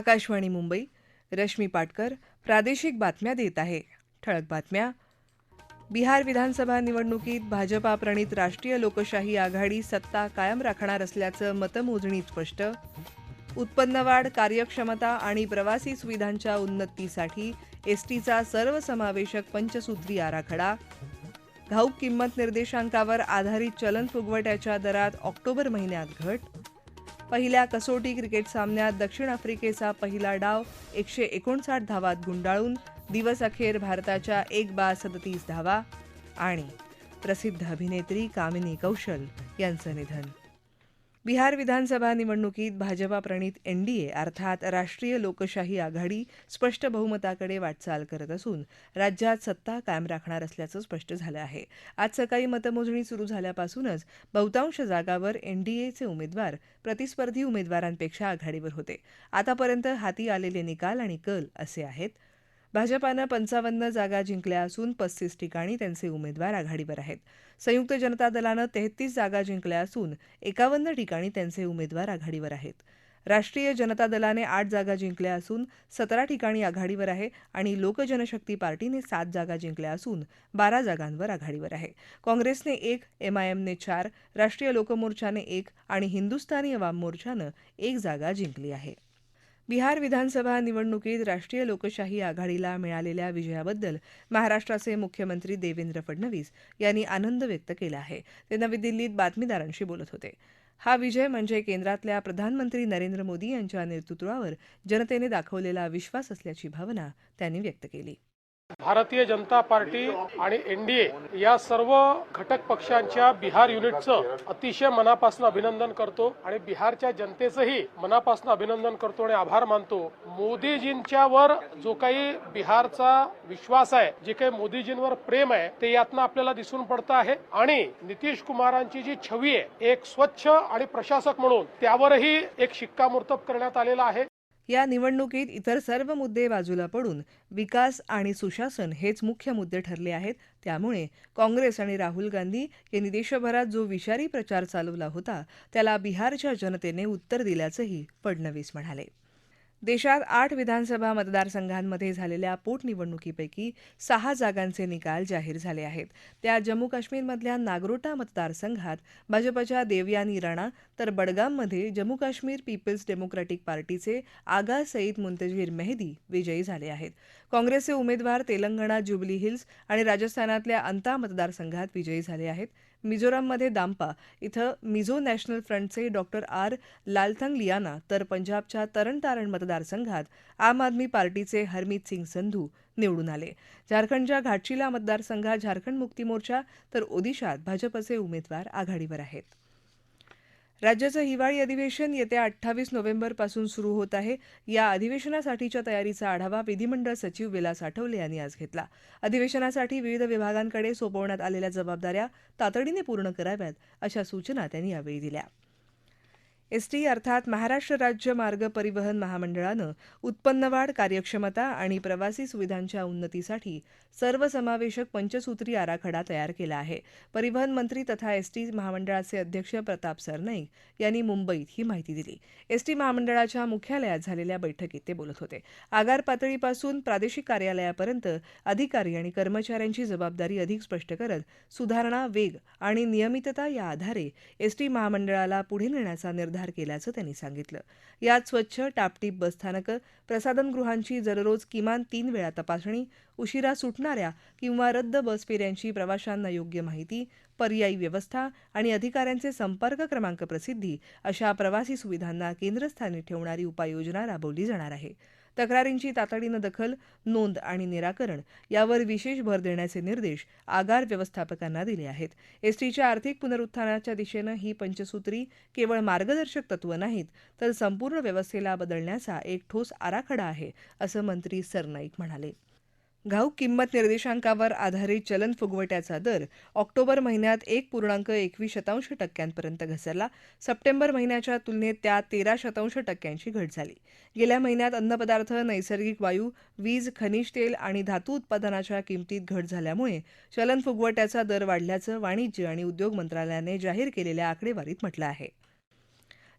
आकाशवाणी मुंबई रश्मी पाटकर प्रादेशिक बातम्या देत आहे. ठळक बातम्या. बिहार विधानसभा निवडणुकीत भाजपा प्रणित राष्ट्रीय लोकशाही आघाडी सत्ता कायम राखणार असल्याचं मतमोजणीत स्पष्ट. उत्पन्नवाढ कार्यक्षमता आणि प्रवासी सुविधांच्या उन्नतीसाठी एसटीचा सर्वसमावेशक पंचसूत्री आराखडा. घाऊक किंमत निर्देशांकावर आधारित चलन फुगवट्याच्या दरात ऑक्टोबर महिन्यात घट. पहिल्या कसोटी क्रिकेट सामन्यात दक्षिण आफ्रिकेचा पहिला डाव एकशे एकोणसाठ धावात गुंडाळून दिवस अखेर भारताच्या एक बा सदतीस धावा आणि प्रसिद्ध अभिनेत्री कामिनी कौशल यांचं निधन. बिहार विधानसभा निवडणुकीत भाजपा प्रणित एनडीए अर्थात राष्ट्रीय लोकशाही आघाडी स्पष्ट बहुमताकडे वाटचाल करत असून राज्यात सत्ता कायम राखणार असल्याचं स्पष्ट झालं आहे. आज सकाळी मतमोजणी सुरू झाल्यापासूनच बहुतांश जागावर एनडीएचे उमेदवार प्रतिस्पर्धी उमेदवारांपेक्षा आघाडीवर होते. आतापर्यंत हाती आलेले निकाल आणि कल असे आहेत. भाजपानं पंचावन्न जागा जिंकल्या असून पस्तीस ठिकाणी त्यांचे उमेदवार आघाडीवर आहेत. संयुक्त जनता दलानं तेहतीस जागा जिंकल्या असून एकावन्न ठिकाणी त्यांचे उमेदवार आघाडीवर आहेत. राष्ट्रीय जनता दलाने आठ जागा जिंकल्या असून सतरा ठिकाणी आघाडीवर आहे आणि लोकजनशक्ती पार्टीने सात जागा जिंकल्या असून बारा जागांवर आघाडीवर आहे. काँग्रेसने एक एमआयएमने चार राष्ट्रीय लोकमोर्चाने एक आणि हिंदुस्थानी अवाम मोर्चानं एक जागा जिंकली आहे. बिहार विधानसभा निवडणुकीत राष्ट्रीय लोकशाही आघाडीला मिळालेल्या विजयाबद्दल महाराष्ट्राचे मुख्यमंत्री देवेंद्र फडणवीस यांनी आनंद व्यक्त केला आहे. ते नवी दिल्लीत बातमीदारांशी बोलत होते. हा विजय म्हणजे केंद्रातल्या प्रधानमंत्री नरेंद्र मोदी यांच्या नेतृत्वावर जनतेने दाखवलेला विश्वास असल्याची भावना त्यांनी व्यक्त केली. भारतीय जनता पार्टी आणि एनडीए या सर्व घटक पक्षांच्या बिहार युनिटचं अतिशय मनापासून अभिनंदन करतो आणि बिहारच्या जनतेचंही मनापासून अभिनंदन करतो आणि आभार मानतो. मोदीजींच्यावर जो काही बिहारचा विश्वास आहे जे काही मोदीजींवर प्रेम आहे ते यातनं आपल्याला दिसून पडतं आहे. आणि नितीश कुमारांची जी छवी आहे एक स्वच्छ आणि प्रशासक म्हणून त्यावरही एक शिक्कामोर्तब करण्यात आलेला आहे. या निवडणुकीत इतर सर्व मुद्दे बाजूला पडून विकास आणि सुशासन हेच मुख्य मुद्दे ठरले आहेत. त्यामुळे काँग्रेस आणि राहुल गांधी यांनी देशभरात जो विषारी प्रचार चालवला होता त्याला बिहारच्या जनतेने उत्तर दिल्याचंही फडणवीस म्हणाले. देशात आठ विधानसभा मतदारसंघांमध्ये झालेल्या पोटनिवडणुकीपैकी सहा जागांचे निकाल जाहीर झाले आहेत. त्या जम्मू काश्मीरमधल्या नागरोटा मतदारसंघात भाजपच्या देवयानी राणा तर बडगाममध्ये जम्मू काश्मीर पीपल्स डेमोक्रॅटिक पार्टीचे आगा सईद मुंतजीर मेहदी विजयी झाले आहेत. काँग्रेसचे उमेदवार तेलंगणा जुबली हिल्स आणि राजस्थानातल्या अंता मतदारसंघात विजयी झाले आहेत. मिझोराममध्ये दाम्पा इथं मिझो नॅशनल फ्रंटचे डॉक्टर आर लालथंग लियाना तर पंजाबच्या तरणतारण मतदारसंघात आम आदमी पार्टीचे हरमीत सिंग संधू निवडून आले. झारखंडच्या घाटशिला मतदारसंघात झारखंड मुक्ती मोर्चा तर ओदिशात भाजपचे उमेदवार आघाडीवर आहेत. राज्याचं हिवाळी अधिवेशन येत्या अठ्ठावीस नोव्हेंबरपासून सुरू होत आहे. या अधिवेशनासाठीच्या तयारीचा आढावा विधिमंडळ सचिव विलास आठवले यांनी आज घेतला. अधिवेशनासाठी विविध विभागांकडे सोपवण्यात आलेल्या जबाबदाऱ्या तातडीने पूर्ण कराव्यात अशा सूचना त्यांनी यावेळी दिल्या. एसटी अर्थात महाराष्ट्र राज्य मार्ग परिवहन महामंडळानं उत्पन्नवाढ कार्यक्षमता आणि प्रवासी सुविधांच्या उन्नतीसाठी सर्वसमावेशक पंचसूत्री आराखडा तयार केला आहे. परिवहन मंत्री तथा एसटी महामंडळाचे अध्यक्ष प्रताप सरनाईक यांनी मुंबईत ही माहिती दिली. एसटी महामंडळाच्या मुख्यालयात झालेल्या बैठकीत ते बोलत होते. आगार पातळीपासून प्रादेशिक कार्यालयापर्यंत अधिकारी आणि कर्मचाऱ्यांची जबाबदारी अधिक स्पष्ट करत सुधारणा वेग आणि नियमितता या आधारे एसटी महामंडळाला पुढे नेण्याचा निर्धार निर्धार केल्याचं त्यांनी सांगितलं. यात स्वच्छ टापटीप बसस्थानकं प्रसाधनगृहांची दररोज किमान तीन वेळा तपासणी उशिरा सुटणाऱ्या किंवा रद्द बस फेऱ्यांची प्रवाशांना योग्य माहिती पर्यायी व्यवस्था आणि अधिकाऱ्यांचे संपर्क क्रमांक प्रसिद्धी अशा प्रवासी सुविधांना केंद्रस्थानी ठेवणारी उपाययोजना राबवली जाणार आहे. तक्रारींची तातडीनं दखल नोंद आणि निराकरण यावर विशेष भर देण्याचे निर्देश आगार व्यवस्थापकांना दिले आहेत. एसटीच्या आर्थिक पुनरुत्थानाच्या दिशेनं ही पंचसूत्री केवळ मार्गदर्शक तत्व नाहीत तर संपूर्ण व्यवस्थेला बदलण्याचा एक ठोस आराखडा आहे असं मंत्री सरनाईक म्हणाले. घाऊक किंमत निर्देशांकावर आधारित चलन फुगवट्याचा दर ऑक्टोबर महिन्यात एक पूर्णांक एकवीस शतांश टक्क्यांपर्यंत घसरला. सप्टेंबर महिन्याच्या तुलनेत त्यात तेरा शतांश टक्क्यांची घट झाली. गेल्या महिन्यात अन्नपदार्थ नैसर्गिक वायू वीज खनिज तेल आणि धातू उत्पादनाच्या किमतीत घट झाल्यामुळे चलन फुगवट्याचा दर वाढल्याचं वाणिज्य आणि उद्योग मंत्रालयाने जाहीर केलेल्या आकडेवारीत म्हटलं आहे.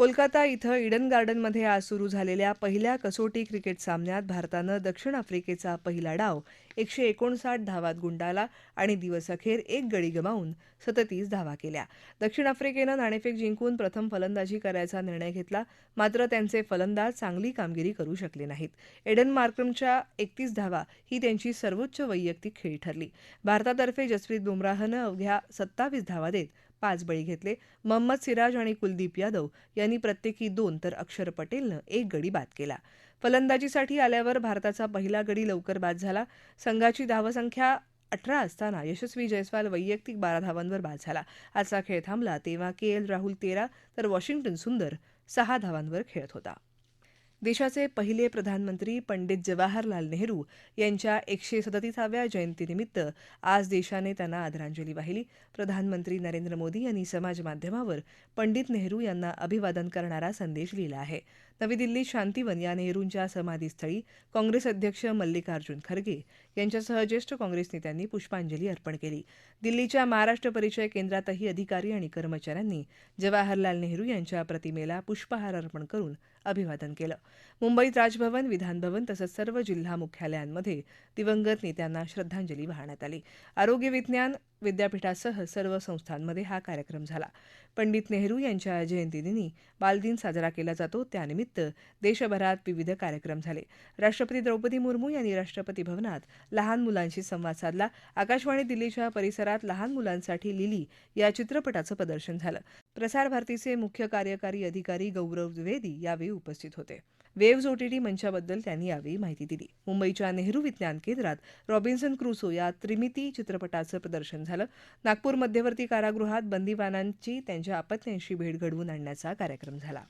कोलकाता इथं इडन गार्डनमध्ये आज सुरू झालेल्या पहिल्या कसोटी क्रिकेट सामन्यात भारतानं दक्षिण आफ्रिकेचा पहिला डाव एकशे एकोणसाठ धावात गुंडाला आणि दिवसअखेर एक गडी गमावून सततीस धावा केल्या. दक्षिण आफ्रिकेनं नाणेफेक जिंकून प्रथम फलंदाजी करायचा निर्णय घेतला मात्र त्यांचे फलंदाज चांगली कामगिरी करू शकले नाहीत. एडन मार्क्रमच्या एकतीस धावा ही त्यांची सर्वोच्च वैयक्तिक खेळी ठरली. भारतातर्फे जसप्रीत बुमराहनं अवघ्या सत्तावीस धावा देत पाच बळी घेतले. मोहम्मद सिराज आणि कुलदीप यादव यांनी प्रत्येकी दोन तर अक्षर पटेलनं एक गडी बाद केला. फलंदाजीसाठी आल्यावर भारताचा पहिला गडी लवकर बाद झाला. संघाची धावसंख्या अठरा असताना यशस्वी जयस्वाल वैयक्तिक बारा धावांवर बाद झाला. आजचा खेळ थांबला तेव्हा के एल राहुल तेरा तर वॉशिंग्टन सुंदर सहा धावांवर खेळत होता. देशाचे पहिले प्रधानमंत्री पंडित जवाहरलाल नेहरू यांच्या एकशे सदतीसाव्या जयंतीनिमित्त आज देशाने त्यांना आदरांजली वाहिली. प्रधानमंत्री नरेंद्र मोदी यांनी समाज माध्यमावर पंडित नेहरू यांना अभिवादन करणारा संदेश लिहिला आहे. नवी दिल्लीत शांतीवन या नेहरूंच्या समाधीस्थळी काँग्रेस अध्यक्ष मल्लिकार्जुन खरगे यांच्यासह ज्येष्ठ काँग्रेस नेत्यांनी पुष्पांजली अर्पण केली. दिल्लीच्या महाराष्ट्र परिचय केंद्रातही अधिकारी आणि कर्मचाऱ्यांनी जवाहरलाल नेहरू यांच्या प्रतिमेला पुष्पहार अर्पण करून अभिवादन केलं. मुंबईत राजभवन विधानभवन तसंच सर्व जिल्हा मुख्यालयांमध्ये दिवंगत नेत्यांना श्रद्धांजली वाहण्यात आली. आरोग्य विज्ञान विद्यापीठासह सर्व संस्थांमध्ये हा कार्यक्रम झाला. पंडित नेहरू यांच्या जयंतीदिनी बालदिन साजरा केला जातो. त्यानिमित्त देशभरात विविध कार्यक्रम झाले. राष्ट्रपती द्रौपदी मुर्मू यांनी राष्ट्रपती भवनात लहान मुलांशी संवाद साधला. आकाशवाणी दिल्लीच्या परिसरात लहान मुलांसाठी लिली या चित्रपटाचं प्रदर्शन झालं. प्रसार भारतीचे मुख्य कार्यकारी अधिकारी गौरव द्विवेदी यावेळी उपस्थित होते. वेव्ज ओटीटी मंचाबद्दल त्यांनी यावेळी माहिती दिली. मुंबईच्या नेहरू विज्ञान केंद्रात रॉबिन्सन क्रुसो या त्रिमिती चित्रपटाचं प्रदर्शन झालं. नागपूर मध्यवर्ती कारागृहात बंदीवानांची त्यांच्या अपत्यांशी भेट घडवून आणण्याचा कार्यक्रम झाला.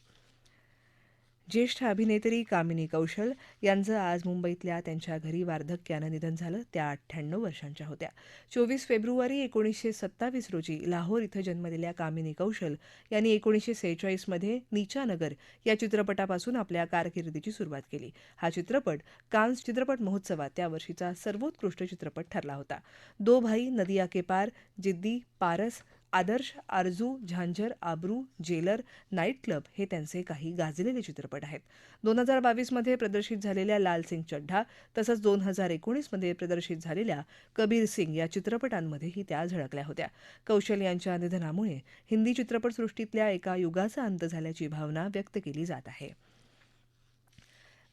ज्येष्ठ अभिनेत्री कामिनी कौशल यांचं आज मुंबईतल्या त्यांच्या घरी वार्धक्यानं निधन झालं. त्या अठ्ठ्याण्णव वर्षांच्या होत्या. चोवीस फेब्रुवारी एकोणीसशे सत्तावीस रोजी लाहोर इथं जन्मलेल्या कामिनी कौशल यांनी एकोणीसशे सेहेचाळीसमध्ये नीचा नगर या चित्रपटापासून आपल्या कारकिर्दीची सुरुवात केली. हा चित्रपट कान्स चित्रपट महोत्सवात त्या वर्षीचा सर्वोत्कृष्ट चित्रपट ठरला होता. दो भाई नदिया के पार जिद्दी पारस आदर्श आरजू झांझर आबरू जेलर नाईट क्लब हे त्यांचे काही गाजलेले चित्रपट आहेत. दोन हजार बावीसमध्ये प्रदर्शित झालेल्या लाल सिंग चड्ढा तसंच दोन हजार एकोणीसमध्ये प्रदर्शित झालेल्या कबीर सिंग या चित्रपटांमध्येही त्या झळकल्या होत्या. कौशल यांच्या निधनामुळे हिंदी चित्रपटसृष्टीतल्या एका युगाचा अंत झाल्याची भावना व्यक्त केली जात आहे.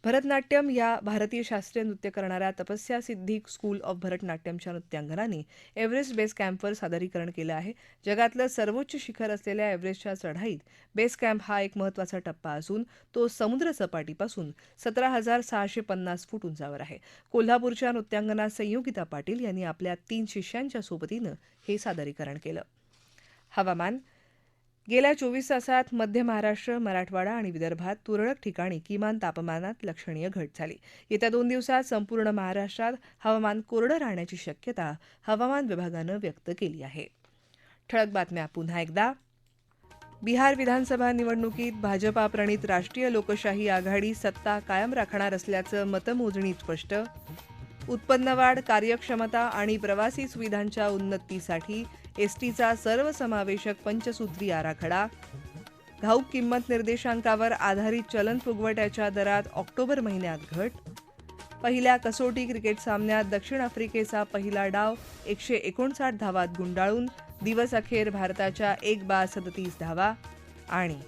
भरतनाट्यम या भारतीय शास्त्रीय नृत्य करणाऱ्या तपस्या सिद्धी स्कूल ऑफ भरतनाट्यमच्या नृत्यांगनांनी एव्हरेस्ट बेस कॅम्पवर सादरीकरण केलं आहे. जगातलं सर्वोच्च शिखर असलेल्या एव्हरेस्टच्या चढाईत बेस कॅम्प हा एक महत्त्वाचा टप्पा असून तो समुद्र सपाटीपासून सतरा हजार सहाशे पन्नास फूट उंचावर आहे. कोल्हापूरच्या नृत्यांगना संयोगिता पाटील यांनी आपल्या तीन शिष्यांच्या सोबतीनं हे सादरीकरण केलं. हवामान गेल्या चोवीस तासात मध्य महाराष्ट्र मराठवाडा आणि विदर्भात तुरळक ठिकाणी किमान तापमानात लक्षणीय घट झाली. येत्या दोन दिवसात संपूर्ण महाराष्ट्रात हवामान कोरडं राहण्याची शक्यता हवामान विभागानं व्यक्त केली आहे. ठळक बातम्या पुन्हा एकदा. बिहार विधानसभा निवडणुकीत भाजपा प्रणित राष्ट्रीय लोकशाही आघाडी सत्ता कायम राखणार असल्याचं मतमोजणी स्पष्ट. उत्पन्नवाढ कार्यक्षमता आणि प्रवासी सुविधांच्या उन्नतीसाठी एसटीचा सर्वसमावेशक पंचसूत्री आराखडा. घाऊक किंमत निर्देशांकावर आधारित चलन फुगवट्याच्या दरात ऑक्टोबर महिन्यात घट. पहिल्या कसोटी क्रिकेट सामन्यात दक्षिण आफ्रिकेचा पहिला डाव एकशे एकोणसाठ धावात गुंडाळून दिवस अखेर भारताच्या एक बा सदतीस धावा. आणि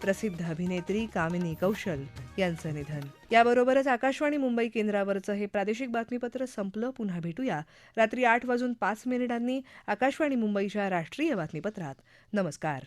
प्रसिद्ध अभिनेत्री कामिनी कौशल यांचं निधन. याबरोबरच आकाशवाणी मुंबई केंद्रावरचं हे प्रादेशिक बातमीपत्र संपलं. पुन्हा भेटूया. रात्री आठ वाजून पाच मिनिटांनी आकाशवाणी मुंबईच्या राष्ट्रीय बातमीपत्रात. नमस्कार.